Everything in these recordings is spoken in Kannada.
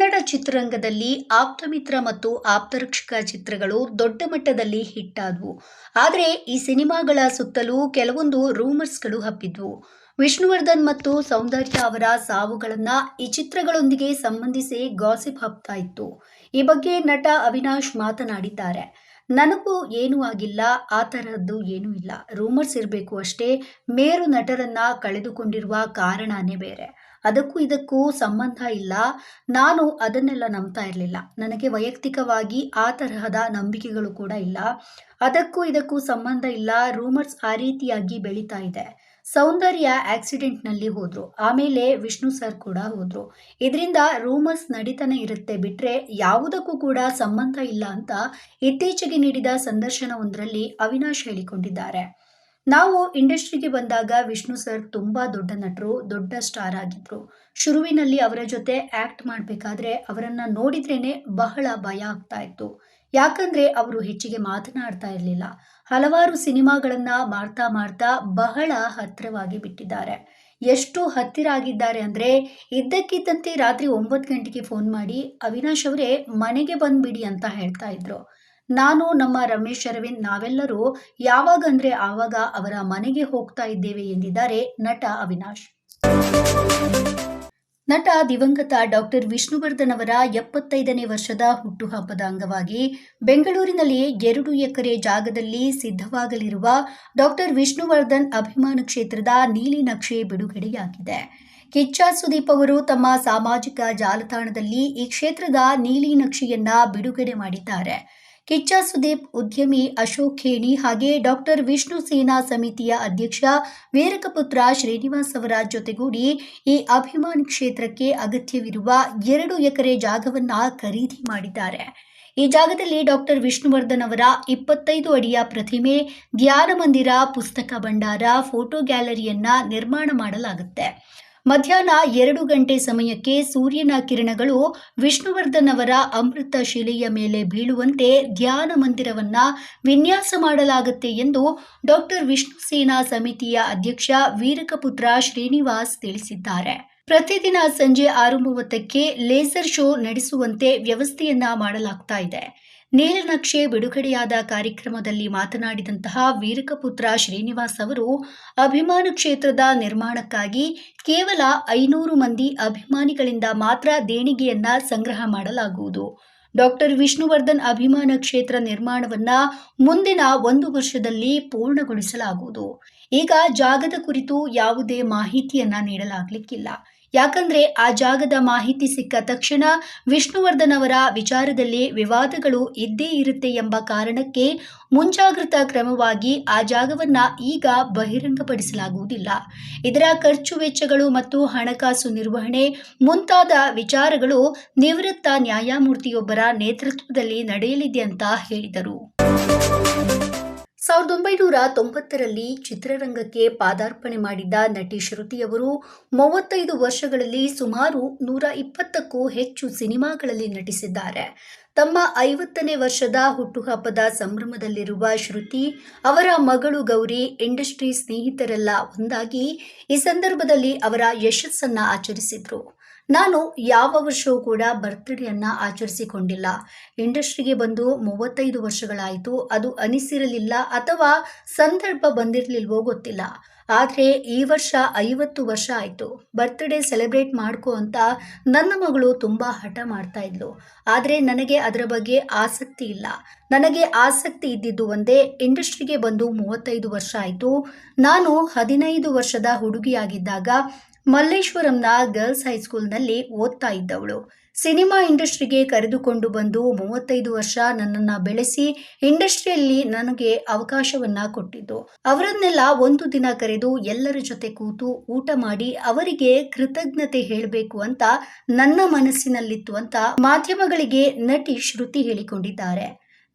ಕನ್ನಡ ಚಿತ್ರರಂಗದಲ್ಲಿ ಆಪ್ತಮಿತ್ರ ಮತ್ತು ಆಪ್ತರಕ್ಷಕ ಚಿತ್ರಗಳು ದೊಡ್ಡ ಮಟ್ಟದಲ್ಲಿ ಹಿಟ್ ಆದವು. ಆದರೆ ಈ ಸಿನಿಮಾಗಳ ಸುತ್ತಲೂ ಕೆಲವೊಂದು ರೂಮರ್ಸ್ಗಳು ಹಬ್ಬಿದ್ವು. ವಿಷ್ಣುವರ್ಧನ್ ಮತ್ತು ಸೌಂದರ್ಯ ಅವರ ಸಾವುಗಳನ್ನ ಈ ಚಿತ್ರಗಳೊಂದಿಗೆ ಸಂಬಂಧಿಸಿ ಗಾಸಿಪ್ ಹಬ್ತಾ ಇತ್ತು. ಈ ಬಗ್ಗೆ ನಟ ಅವಿನಾಶ್ ಮಾತನಾಡಿದ್ದಾರೆ. ನನಗೂ ಏನೂ ಆಗಿಲ್ಲ, ಆ ತರಹದ್ದು ಏನೂ ಇಲ್ಲ. ರೂಮರ್ಸ್ ಇರಬೇಕು ಅಷ್ಟೇ. ಮೇರು ನಟರನ್ನ ಕಳೆದುಕೊಂಡಿರುವ ಕಾರಣನೇ ಬೇರೆ. ಅದಕ್ಕೂ ಇದಕ್ಕೂ ಸಂಬಂಧ ಇಲ್ಲ. ನಾನು ಅದನ್ನೆಲ್ಲ ನಂಬ್ತಾ ಇರಲಿಲ್ಲ. ನನಗೆ ವೈಯಕ್ತಿಕವಾಗಿ ಆ ತರಹದ ನಂಬಿಕೆಗಳು ಕೂಡ ಇಲ್ಲ. ಅದಕ್ಕೂ ಇದಕ್ಕೂ ಸಂಬಂಧ ಇಲ್ಲ. ರೂಮರ್ಸ್ ಆ ರೀತಿಯಾಗಿ ಬೆಳೀತಾ ಇದೆ. ಸೌಂದರ್ಯ ಆಕ್ಸಿಡೆಂಟ್ನಲ್ಲಿ ಹೋದ್ರು. ಆಮೇಲೆ ವಿಷ್ಣು ಸರ್ ಕೂಡ ಹೋದ್ರು. ಇದರಿಂದ ರೂಮರ್ಸ್ ನಡೀತಾನೆ ಇರುತ್ತೆ. ಬಿಟ್ರೆ ಯಾವುದಕ್ಕೂ ಕೂಡ ಸಂಬಂಧ ಇಲ್ಲ ಅಂತ ಇತ್ತೀಚೆಗೆ ನೀಡಿದ ಸಂದರ್ಶನವೊಂದರಲ್ಲಿ ಅವಿನಾಶ್ ಹೇಳಿಕೊಂಡಿದ್ದಾರೆ. ನಾವು ಇಂಡಸ್ಟ್ರಿಗೆ ಬಂದಾಗ ವಿಷ್ಣು ಸರ್ ತುಂಬ ದೊಡ್ಡ ನಟರು, ದೊಡ್ಡ ಸ್ಟಾರ್ ಆಗಿದ್ರು. ಶುರುವಿನಲ್ಲಿ ಅವರ ಜೊತೆ ಆಕ್ಟ್ ಮಾಡಬೇಕಾದ್ರೆ ಅವರನ್ನು ನೋಡಿದ್ರೇನೆ ಬಹಳ ಭಯ ಆಗ್ತಾ ಇತ್ತು. ಯಾಕಂದ್ರೆ ಅವರು ಹೆಚ್ಚಿಗೆ ಮಾತನಾಡ್ತಾ ಇರಲಿಲ್ಲ. ಹಲವಾರು ಸಿನಿಮಾಗಳನ್ನ ಮಾಡ್ತಾ ಮಾಡ್ತಾ ಬಹಳ ಹತ್ತಿರವಾಗಿ ಬಿಟ್ಟಿದ್ದಾರೆ. ಎಷ್ಟು ಹತ್ತಿರ ಆಗಿದ್ದಾರೆ ಅಂದ್ರೆ ಇದ್ದಕ್ಕಿದ್ದಂತೆ ರಾತ್ರಿ ಒಂಬತ್ತು ಗಂಟೆಗೆ ಫೋನ್ ಮಾಡಿ, ಅವಿನಾಶ್ ಅವರೇ, ಮನೆಗೆ ಬಂದುಬಿಡಿ ಅಂತ ಹೇಳ್ತಾ ಇದ್ರು. ನಾನು ನಮ್ಮ ರಮೇಶ್ ಅರವಿಂದ್ ನಾವೆಲ್ಲರೂ ಯಾವಾಗ ಅಂದ್ರೆ ಆವಾಗ ಅವರ ಮನೆಗೆ ಹೋಗ್ತಾ ಇದ್ದೇವೆ ಎಂದಿದ್ದಾರೆ ನಟ ಅವಿನಾಶ್. ನಟ ದಿವಂಗತ ಡಾಕ್ಟರ್ ವಿಷ್ಣುವರ್ಧನ್ ಅವರ ಎಪ್ಪತ್ತೈದನೇ ವರ್ಷದ ಹುಟ್ಟುಹಬ್ಬದ ಅಂಗವಾಗಿ ಬೆಂಗಳೂರಿನಲ್ಲಿ ಎರಡು ಎಕರೆ ಜಾಗದಲ್ಲಿ ಸಿದ್ಧವಾಗಲಿರುವ ಡಾಕ್ಟರ್ ವಿಷ್ಣುವರ್ಧನ್ ಅಭಿಮಾನ ಕ್ಷೇತ್ರದ ನೀಲಿ ನಕ್ಷೆ ಬಿಡುಗಡೆಯಾಗಿದೆ. ಕಿಚ್ಚ ಸುದೀಪ್ ಅವರು ತಮ್ಮ ಸಾಮಾಜಿಕ ಜಾಲತಾಣದಲ್ಲಿ ಈ ಕ್ಷೇತ್ರದ ನೀಲಿ ನಕ್ಷೆಯನ್ನ ಬಿಡುಗಡೆ ಮಾಡಿದ್ದಾರೆ. ಕಿಚ್ಚ ಸುದೀಪ್ ಉದ್ಯಮಿ ಅಶೋಕ್ ಖೇಣಿ ಹಾಗೆ ಡಾಕ್ಟರ್ ವಿಷ್ಣು ಸೇನಾ ಸಮಿತಿಯ ಅಧ್ಯಕ್ಷ ವೀರಕಪುತ್ರ ಶ್ರೀನಿವಾಸ್ ಅವರ ಜೊತೆಗೂಡಿ ಈ ಅಭಿಮಾನಿ ಕ್ಷೇತ್ರಕ್ಕೆ ಅಗತ್ಯವಿರುವ ಎರಡು ಎಕರೆ ಜಾಗವನ್ನ ಖರೀದಿ ಮಾಡಿದ್ದಾರೆ. ಈ ಜಾಗದಲ್ಲಿ ಡಾಕ್ಟರ್ ವಿಷ್ಣುವರ್ಧನ್ ಅವರ ಇಪ್ಪತ್ತೈದು ಅಡಿಯ ಪ್ರತಿಮೆ ಧ್ಯಾನ ಮಂದಿರ ಪುಸ್ತಕ ಭಂಡಾರ, ಫೋಟೋ ಗ್ಯಾಲರಿಯನ್ನ ನಿರ್ಮಾಣ ಮಾಡಲಾಗುತ್ತೆ. ಮಧ್ಯಾಹ್ನ ಎರಡು ಗಂಟೆ ಸಮಯಕ್ಕೆ ಸೂರ್ಯನ ಕಿರಣಗಳು ವಿಷ್ಣುವರ್ಧನ್ ಅವರ ಅಮೃತ ಶಿಲೆಯ ಮೇಲೆ ಬೀಳುವಂತೆ ಧ್ಯಾನ ಮಂದಿರವನ್ನ ವಿನ್ಯಾಸ ಮಾಡಲಾಗುತ್ತೆ ಎಂದು ಡಾಕ್ಟರ್ ವಿಷ್ಣು ಸೇನಾ ಸಮಿತಿಯ ಅಧ್ಯಕ್ಷ ವೀರಕಪುತ್ರ ಶ್ರೀನಿವಾಸ್ ತಿಳಿಸಿದ್ದಾರೆ. ಪ್ರತಿದಿನ ಸಂಜೆ ಆರು ಮೂವತ್ತಕ್ಕೆ ಲೇಸರ್ ಶೋ ನಡೆಸುವಂತೆ ವ್ಯವಸ್ಥೆಯನ್ನ ಮಾಡಲಾಗ್ತಾ ಇದೆ. ನೀಲನಕ್ಷೆ ಬಿಡುಗಡೆಯಾದ ಕಾರ್ಯಕ್ರಮದಲ್ಲಿ ಮಾತನಾಡಿದಂತಹ ವೀರಕಪುತ್ರ ಶ್ರೀನಿವಾಸ್ ಅವರು, ಅಭಿಮಾನ ಕ್ಷೇತ್ರದ ನಿರ್ಮಾಣಕ್ಕಾಗಿ ಕೇವಲ ಐನೂರು ಮಂದಿ ಅಭಿಮಾನಿಗಳಿಂದ ಮಾತ್ರ ದೇಣಿಗೆಯನ್ನ ಸಂಗ್ರಹ ಮಾಡಲಾಗುವುದು. ಡಾಕ್ಟರ್ ವಿಷ್ಣುವರ್ಧನ್ ಅಭಿಮಾನ ಕ್ಷೇತ್ರ ನಿರ್ಮಾಣವನ್ನ ಮುಂದಿನ ಒಂದು ವರ್ಷದಲ್ಲಿ ಪೂರ್ಣಗೊಳಿಸಲಾಗುವುದು. ಈಗ ಜಾಗದ ಕುರಿತು ಯಾವುದೇ ಮಾಹಿತಿಯನ್ನ ನೀಡಲಾಗಲಿಕ್ಕಿಲ್ಲ. ಯಾಕಂದ್ರೆ ಆ ಜಾಗದ ಮಾಹಿತಿ ಸಿಕ್ಕ ತಕ್ಷಣ ವಿಷ್ಣುವರ್ಧನ್ ಅವರ ವಿಚಾರದಲ್ಲಿ ವಿವಾದಗಳು ಇದ್ದೇ ಇರುತ್ತೆ ಎಂಬ ಕಾರಣಕ್ಕೆ ಮುಂಜಾಗ್ರತಾ ಕ್ರಮವಾಗಿ ಆ ಜಾಗವನ್ನ ಈಗ ಬಹಿರಂಗಪಡಿಸಲಾಗುವುದಿಲ್ಲ. ಇದರ ಖರ್ಚು ವೆಚ್ಚಗಳು ಮತ್ತು ಹಣಕಾಸು ನಿರ್ವಹಣೆ ಮುಂತಾದ ವಿಚಾರಗಳು ನಿವೃತ್ತ ನ್ಯಾಯಮೂರ್ತಿಯೊಬ್ಬರ ನೇತೃತ್ವದಲ್ಲಿ ನಡೆಯಲಿದೆ ಅಂತ ಹೇಳಿದರು. ಸಾವಿರದ ಒಂಬೈನೂರ ತೊಂಬತ್ತರಲ್ಲಿ ಚಿತ್ರರಂಗಕ್ಕೆ ಪಾದಾರ್ಪಣೆ ಮಾಡಿದ್ದ ನಟಿ ಶ್ರುತಿಯವರು ಮೂವತ್ತೈದು ವರ್ಷಗಳಲ್ಲಿ ಸುಮಾರು ನೂರ ಇಪ್ಪತ್ತಕ್ಕೂ ಹೆಚ್ಚು ಸಿನಿಮಾಗಳಲ್ಲಿ ನಟಿಸಿದ್ದಾರೆ. ತಮ್ಮ ಐವತ್ತನೇ ವರ್ಷದ ಹುಟ್ಟುಹಬ್ಬದ ಸಂಭ್ರಮದಲ್ಲಿರುವ ಶ್ರುತಿ ಅವರ ಮಗಳು ಗೌರಿ ಇಂಡಸ್ಟ್ರಿ ಸ್ನೇಹಿತರೆಲ್ಲ ಒಂದಾಗಿ ಈ ಸಂದರ್ಭದಲ್ಲಿ ಅವರ ಯಶಸ್ಸನ್ನ ಆಚರಿಸಿದ್ರು. ನಾನು ಯಾವ ವರ್ಷವೂ ಕೂಡ ಬರ್ತ್ಡೇಯನ್ನು ಆಚರಿಸಿಕೊಂಡಿಲ್ಲ. ಇಂಡಸ್ಟ್ರಿಗೆ ಬಂದು ಮೂವತ್ತೈದು ವರ್ಷಗಳಾಯಿತು. ಅದು ಅನಿಸಿರಲಿಲ್ಲ ಅಥವಾ ಸಂದರ್ಭ ಬಂದಿರಲಿಲ್ವೋ ಗೊತ್ತಿಲ್ಲ. ಆದರೆ ಈ ವರ್ಷ ಐವತ್ತು ವರ್ಷ ಆಯಿತು. ಬರ್ತ್ಡೇ ಸೆಲೆಬ್ರೇಟ್ ಮಾಡ್ಕೋ ಅಂತ ನನ್ನ ಮಗಳು ತುಂಬ ಹಠ ಮಾಡ್ತಾ ಇದ್ಲು. ಆದರೆ ನನಗೆ ಅದರ ಬಗ್ಗೆ ಆಸಕ್ತಿ ಇಲ್ಲ. ನನಗೆ ಆಸಕ್ತಿ ಇದ್ದಿದ್ದು ಒಂದೇ, ಇಂಡಸ್ಟ್ರಿಗೆ ಬಂದು ಮೂವತ್ತೈದು ವರ್ಷ ಆಯಿತು. ನಾನು ಹದಿನೈದು ವರ್ಷದ ಹುಡುಗಿಯಾಗಿದ್ದಾಗ ಮಲ್ಲೇಶ್ವರಂನ ಗರ್ಲ್ಸ್ ಹೈಸ್ಕೂಲ್ನಲ್ಲಿ ಓದ್ತಾ ಇದ್ದವಳು. ಸಿನಿಮಾ ಇಂಡಸ್ಟ್ರಿಗೆ ಕರೆದುಕೊಂಡು ಬಂದು ಮೂವತ್ತೈದು ವರ್ಷ ನನ್ನನ್ನು ಬೆಳೆಸಿ ಇಂಡಸ್ಟ್ರಿಯಲ್ಲಿ ನನಗೆ ಅವಕಾಶವನ್ನ ಕೊಟ್ಟಿದ್ದು. ಅವರನ್ನೆಲ್ಲ ಒಂದು ದಿನ ಕರೆದು ಎಲ್ಲರ ಜೊತೆ ಕೂತು ಊಟ ಮಾಡಿ ಅವರಿಗೆ ಕೃತಜ್ಞತೆ ಹೇಳಬೇಕು ಅಂತ ನನ್ನ ಮನಸ್ಸಿನಲ್ಲಿತ್ತು ಅಂತ ಮಾಧ್ಯಮಗಳಿಗೆ ನಟಿ ಶ್ರುತಿ ಹೇಳಿಕೊಂಡಿದ್ದಾರೆ.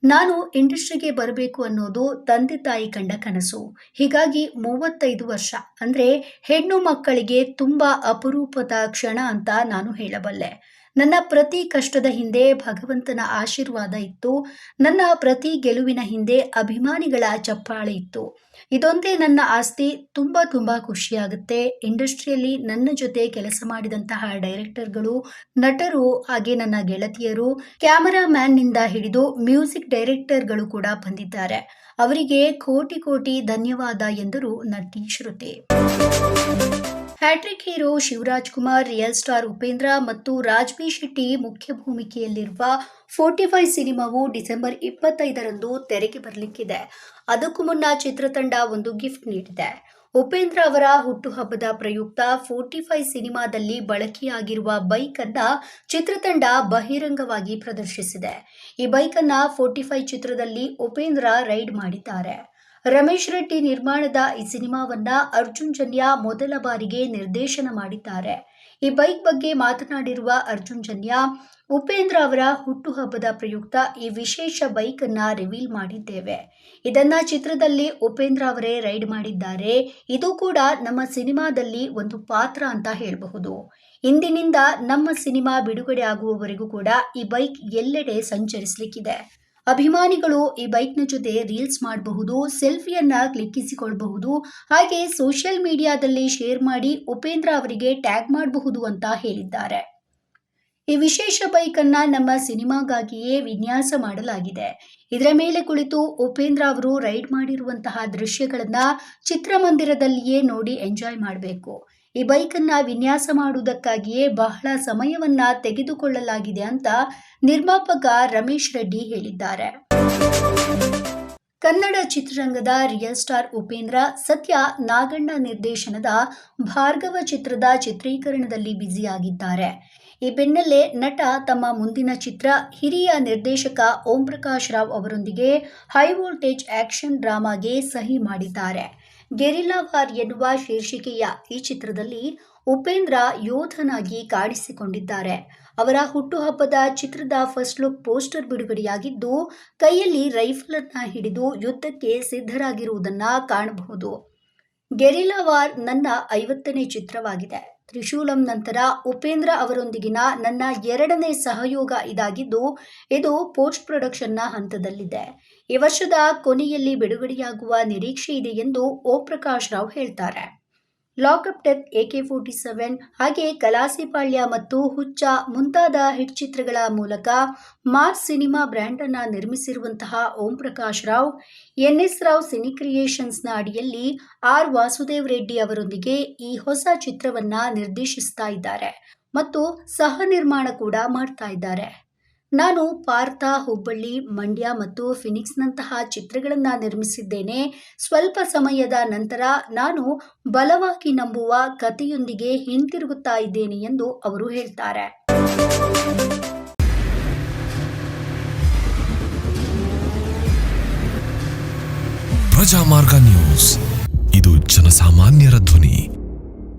ನಾನು ಇಂಡಸ್ಟ್ರಿಗೆ ಬರಬೇಕು ಅನ್ನೋದು ತಂದೆ ತಾಯಿ ಕಂಡ ಕನಸು. ಹೀಗಾಗಿ ಮೂವತ್ತೈದು ವರ್ಷ ಅಂದರೆ ಹೆಣ್ಣು ಮಕ್ಕಳಿಗೆ ತುಂಬ ಅಪರೂಪದ ಕ್ಷಣ ಅಂತ ನಾನು ಹೇಳಬಲ್ಲೆ. ನನ್ನ ಪ್ರತಿ ಕಷ್ಟದ ಹಿಂದೆ ಭಗವಂತನ ಆಶೀರ್ವಾದ ಇತ್ತು. ನನ್ನ ಪ್ರತಿ ಗೆಲುವಿನ ಹಿಂದೆ ಅಭಿಮಾನಿಗಳ ಚಪ್ಪಾಳೆ ಇತ್ತು. ಇದೊಂದೇ ನನ್ನ ಆಸ್ತಿ. ತುಂಬ ತುಂಬ ಖುಷಿಯಾಗುತ್ತೆ. ಇಂಡಸ್ಟ್ರಿಯಲ್ಲಿ ನನ್ನ ಜೊತೆ ಕೆಲಸ ಮಾಡಿದಂತಹ ಡೈರೆಕ್ಟರ್ಗಳು, ನಟರು ಹಾಗೆ ನನ್ನ ಗೆಳತಿಯರು, ಕ್ಯಾಮರಾಮ್ಯಾನ್ನಿಂದ ಹಿಡಿದು ಮ್ಯೂಸಿಕ್ ಡೈರೆಕ್ಟರ್ಗಳು ಕೂಡ ಬಂದಿದ್ದಾರೆ. ಅವರಿಗೆ ಕೋಟಿ ಕೋಟಿ ಧನ್ಯವಾದ ಎಂದರು ನಟಿ Shruti. Hat-trick hero Shivaraj Kumar, real star Upendra ಮತ್ತು ರಾಜ್ಬಿ ಶೆಟ್ಟಿ ಮುಖ್ಯ ಭೂಮಿಕೆಯಲ್ಲಿರುವ ಫೋರ್ಟಿ ಫೈವ್ ಸಿನಿಮಾವು ಡಿಸೆಂಬರ್ ಇಪ್ಪತ್ತೈದರಂದು ತೆರೆಗೆ ಬರಲಿಕ್ಕಿದೆ. ಅದಕ್ಕೂ ಮುನ್ನ ಚಿತ್ರತಂಡ ಒಂದು ಗಿಫ್ಟ್ ನೀಡಿದೆ. ಉಪೇಂದ್ರ ಅವರ ಹುಟ್ಟುಹಬ್ಬದ ಪ್ರಯುಕ್ತ ಫೋರ್ಟಿ ಫೈವ್ ಸಿನಿಮಾದಲ್ಲಿ ಬಳಕೆಯಾಗಿರುವ ಬೈಕ್ ಅನ್ನ ಚಿತ್ರತಂಡ ಬಹಿರಂಗವಾಗಿ ಪ್ರದರ್ಶಿಸಿದೆ. ಈ ಬೈಕ್ ಅನ್ನ ಫೋರ್ಟಿ ಫೈವ್ ಚಿತ್ರದಲ್ಲಿ ಉಪೇಂದ್ರ ರೈಡ್ ಮಾಡಿದ್ದಾರೆ. ರಮೇಶ್ ರೆಡ್ಡಿ ನಿರ್ಮಾಣದ ಈ ಸಿನಿಮಾವನ್ನ ಅರ್ಜುನ್ ಜನ್ಯ ಮೊದಲ ಬಾರಿಗೆ ನಿರ್ದೇಶನ ಮಾಡಿದ್ದಾರೆ. ಈ ಬೈಕ್ ಬಗ್ಗೆ ಮಾತನಾಡಿರುವ ಅರ್ಜುನ್ ಜನ್ಯ, ಉಪೇಂದ್ರ ಅವರ ಹುಟ್ಟುಹಬ್ಬದ ಪ್ರಯುಕ್ತ ಈ ವಿಶೇಷ ಬೈಕ್ ಅನ್ನ ರಿವೀಲ್ ಮಾಡಿದ್ದೇವೆ. ಇದನ್ನ ಚಿತ್ರದಲ್ಲಿ ಉಪೇಂದ್ರ ಅವರೇ ರೈಡ್ ಮಾಡಿದ್ದಾರೆ. ಇದು ಕೂಡ ನಮ್ಮ ಸಿನಿಮಾದಲ್ಲಿ ಒಂದು ಪಾತ್ರ ಅಂತ ಹೇಳಬಹುದು. ಇಂದಿನಿಂದ ನಮ್ಮ ಸಿನಿಮಾ ಬಿಡುಗಡೆ ಆಗುವವರೆಗೂ ಕೂಡ ಈ ಬೈಕ್ ಎಲ್ಲೆಡೆ ಸಂಚರಿಸಲಿಕ್ಕಿದೆ. ಅಭಿಮಾನಿಗಳು ಈ ಬೈಕ್ನ ಜೊತೆ ರೀಲ್ಸ್ ಮಾಡಬಹುದು, ಸೆಲ್ಫಿಯನ್ನ ಕ್ಲಿಕ್ಕಿಸಿಕೊಳ್ಳಬಹುದು ಹಾಗೆ ಸೋಷಿಯಲ್ ಮೀಡಿಯಾದಲ್ಲಿ ಶೇರ್ ಮಾಡಿ ಉಪೇಂದ್ರ ಅವರಿಗೆ ಟ್ಯಾಗ್ ಮಾಡಬಹುದು ಅಂತ ಹೇಳಿದ್ದಾರೆ. ಈ ವಿಶೇಷ ಬೈಕ್ ಅನ್ನ ನಮ್ಮ ಸಿನಿಮಾಗಾಗಿಯೇ ವಿನ್ಯಾಸ ಮಾಡಲಾಗಿದೆ. ಇದರ ಮೇಲೆ ಕುಳಿತು ಉಪೇಂದ್ರ ಅವರು ರೈಡ್ ಮಾಡಿರುವಂತಹ ದೃಶ್ಯಗಳನ್ನ ಚಿತ್ರಮಂದಿರದಲ್ಲಿಯೇ ನೋಡಿ ಎಂಜಾಯ್ ಮಾಡಬೇಕು. ಈ ಬೈಕನ್ನು ವಿನ್ಯಾಸ ಮಾಡುವುದಕ್ಕಾಗಿಯೇ ಬಹಳ ಸಮಯವನ್ನ ತೆಗೆದುಕೊಳ್ಳಲಾಗಿದೆ ಅಂತ ನಿರ್ಮಾಪಕ ರಮೇಶ್ ರೆಡ್ಡಿ ಹೇಳಿದ್ದಾರೆ. ಕನ್ನಡ ಚಿತ್ರರಂಗದ ರಿಯಲ್ ಸ್ಟಾರ್ ಉಪೇಂದ್ರ, ಸತ್ಯ ನಾಗಣ್ಣ ನಿರ್ದೇಶನದ ಭಾರ್ಗವ ಚಿತ್ರದ ಚಿತ್ರೀಕರಣದಲ್ಲಿ ಬ್ಯುಸಿಯಾಗಿದ್ದಾರೆ. ಈ ಬೆನ್ನಲ್ಲೇ ನಟ ತಮ್ಮ ಮುಂದಿನ ಚಿತ್ರ ಹಿರಿಯ ನಿರ್ದೇಶಕ ಓಂ ಪ್ರಕಾಶ್ ರಾವ್ ಅವರೊಂದಿಗೆ ಹೈ ವೋಲ್ಟೇಜ್ ಆಕ್ಷನ್ ಡ್ರಾಮಾಗೆ ಸಹಿ ಮಾಡಿದ್ದಾರೆ. ಗೆರಿಲ್ಲಾ ವಾರ್ ಎನ್ನುವ ಶೀರ್ಷಿಕೆಯ ಈ ಚಿತ್ರದಲ್ಲಿ ಉಪೇಂದ್ರ ಯೋಧನಾಗಿ ಕಾಣಿಸಿಕೊಂಡಿದ್ದಾರೆ. ಅವರ ಹುಟ್ಟುಹಬ್ಬದ ಚಿತ್ರದ ಫಸ್ಟ್ ಲುಕ್ ಪೋಸ್ಟರ್ ಬಿಡುಗಡೆಯಾಗಿದ್ದು, ಕೈಯಲ್ಲಿ ರೈಫಲ್ ಅನ್ನ ಹಿಡಿದು ಯುದ್ಧಕ್ಕೆ ಸಿದ್ಧರಾಗಿರುವುದನ್ನ ಕಾಣಬಹುದು. ಗೆರಿಲ್ಲಾ ವಾರ್ ನನ್ನ ಐವತ್ತನೇ ಚಿತ್ರವಾಗಿದೆ. ತ್ರಿಶೂಲಂ ನಂತರ ಉಪೇಂದ್ರ ಅವರೊಂದಿಗಿನ ನನ್ನ ಎರಡನೇ ಸಹಯೋಗ ಇದಾಗಿದ್ದು, ಇದು ಪೋಸ್ಟ್ ಪ್ರೊಡಕ್ಷನ್ನ ಹಂತದಲ್ಲಿದೆ. ಈ ವರ್ಷದ ಕೊನೆಯಲ್ಲಿ ಬಿಡುಗಡೆಯಾಗುವ ನಿರೀಕ್ಷೆ ಇದೆ ಎಂದು ಓಂ ಪ್ರಕಾಶ್ ರಾವ್ ಹೇಳ್ತಾರೆ. Lockup death AK forty seven ಹಾಗೆ ಕಲಾಸಿಪಾಳ್ಯ ಮತ್ತು ಹುಚ್ಚ ಮುಂತಾದ ಹಿಟ್ ಚಿತ್ರಗಳ ಮೂಲಕ ಮಾಸ್ ಸಿನಿಮಾ ಬ್ರ್ಯಾಂಡ್ ಅನ್ನ ನಿರ್ಮಿಸಿರುವಂತಹ Om Prakash Rao, N S Rao cine ಕ್ರಿಯೇಷನ್ಸ್ನ ಅಡಿಯಲ್ಲಿ ಆರ್ ವಾಸುದೇವ್ ರೆಡ್ಡಿ ಅವರೊಂದಿಗೆ ಈ ಹೊಸ ಚಿತ್ರವನ್ನ ನಿರ್ದೇಶಿಸ್ತಾ ಇದ್ದಾರೆ ಮತ್ತು ಸಹ ನಿರ್ಮಾಣ ಕೂಡ ಮಾಡ್ತಾ ಇದ್ದಾರೆ. ನಾನು ಪಾರ್ಥ ಹುಬ್ಬಳ್ಳಿ, ಮಂಡ್ಯ ಮತ್ತು ಫಿನಿಕ್ಸ್ನಂತಹ ಚಿತ್ರಗಳನ್ನು ನಿರ್ಮಿಸಿದ್ದೇನೆ. ಸ್ವಲ್ಪ ಸಮಯದ ನಂತರ ನಾನು ಬಲವಾಗಿ ನಂಬುವ ಕಥೆಯೊಂದಿಗೆ ಹಿಂತಿರುಗುತ್ತಾ ಇದ್ದೇನೆ ಎಂದು ಅವರು ಹೇಳ್ತಾರೆ. ಪ್ರಜಾಮಾರ್ಗ ನ್ಯೂಸ್. ಇದು ಜನಸಾಮಾನ್ಯರ ಧ್ವನಿ.